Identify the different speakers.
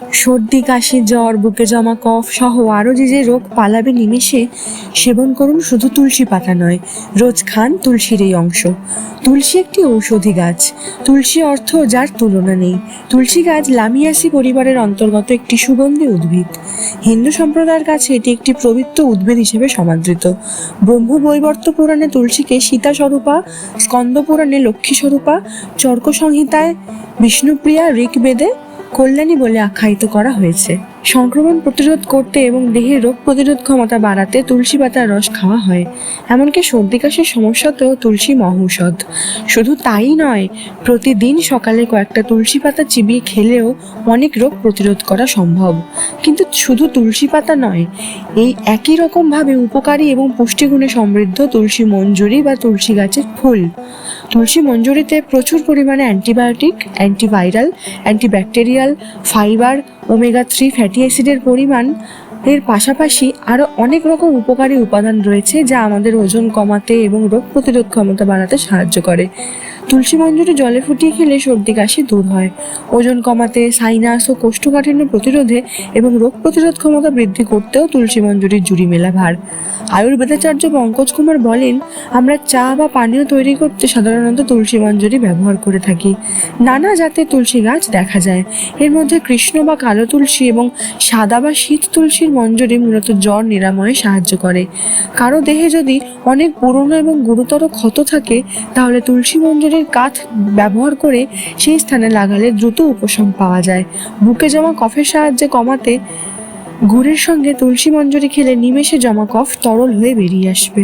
Speaker 1: সর্দি, কাশি, জ্বর, বুকে জমা, কফ সহ আরও যে যে রোগ পালাবে নিমেষে, সেবন করুন শুধু তুলসী পাতা নয়, রোজ খান তুলসীর এই অংশ। তুলসী একটি ঔষধি গাছ। তুলসী অর্থ যার তুলনা নেই। তুলসী গাছ লামিয়াসি পরিবারের অন্তর্গত একটি সুগন্ধি উদ্ভিদ। হিন্দু সম্প্রদায়ের কাছে এটি একটি পবিত্র উদ্ভিদ হিসেবে সমাদৃত। ব্রহ্ম বৈবর্ত পুরাণে তুলসীকে সীতা স্বরূপা স্কন্দ পুরাণে লক্ষ্মী স্বরূপা চর্ক সংহিতায় বিষ্ণুপ্রিয়া ঋগ্বেদে কল্যাণী বলে আখ্যায়িত করা হয়েছে। সংক্রমণ প্রতিরোধ করতে এবং দেহের রোগ প্রতিরোধ ক্ষমতা বাড়াতে তুলসী পাতার রস খাওয়া হয়। এমনকি সর্দি, কাশির সমস্যাতেও তুলসী মহৌষধ। শুধু তাই নয়, প্রতিদিন সকালে কয়েকটা তুলসী পাতা চিবিয়ে খেলেও অনেক রোগ প্রতিরোধ করা সম্ভব। কিন্তু শুধু তুলসী পাতা নয়, এই একই রকমভাবে উপকারী এবং পুষ্টিগুণে সমৃদ্ধ তুলসী মঞ্জুরি বা তুলসী গাছের ফুল। তুলসী মঞ্জুরিতে প্রচুর পরিমাণে antibiotic, antiviral, antibacterial, fibre omega three fatty অ্যাসিডের পরিমাণ, এর পাশাপাশি আরও অনেক রকম উপকারী উপাদান রয়েছে যা আমাদের ওজন কমাতে এবং রোগ প্রতিরোধ ক্ষমতা বাড়াতে সাহায্য করে। তুলসী মঞ্জুরি জলে ফুটিয়ে খেলে সর্দি কাশি দূর হয়। ওজন কমাতে সাইনাস ও কোষ্ঠকাঠিন্য প্রতিরোধে এবং রোগ প্রতিরোধ ক্ষমতা বৃদ্ধি করতেও তুলসী মঞ্জুরির জুড়ি মেলা ভার। আয়ুর্বেদাচার্য পঙ্কজ কুমার বলেন, আমরা চা বা পানীয় তৈরি করতে সাধারণত তুলসী মঞ্জুরি ব্যবহার করে থাকি। নানা জাতের তুলসী গাছ দেখা যায়। এর মধ্যে কৃষ্ণ বা কালো তুলসী এবং সাদা বা শীত তুলসীর মঞ্জুরি মূলত জ্বর নিরাময়ে সাহায্য করে। কারও দেহে যদি অনেক পুরনো এবং গুরুতর ক্ষত থাকে, তাহলে তুলসী মঞ্জুরির কাঠ ব্যবহার করে সেই স্থানে লাগালে দ্রুত উপশম পাওয়া যায়। বুকে জমা কফের সাহায্যে কমাতে গুড়ের সঙ্গে তুলসী মঞ্জুরি খেলে নিমেষে জমা কফ তরল হয়ে বেরিয়ে আসবে।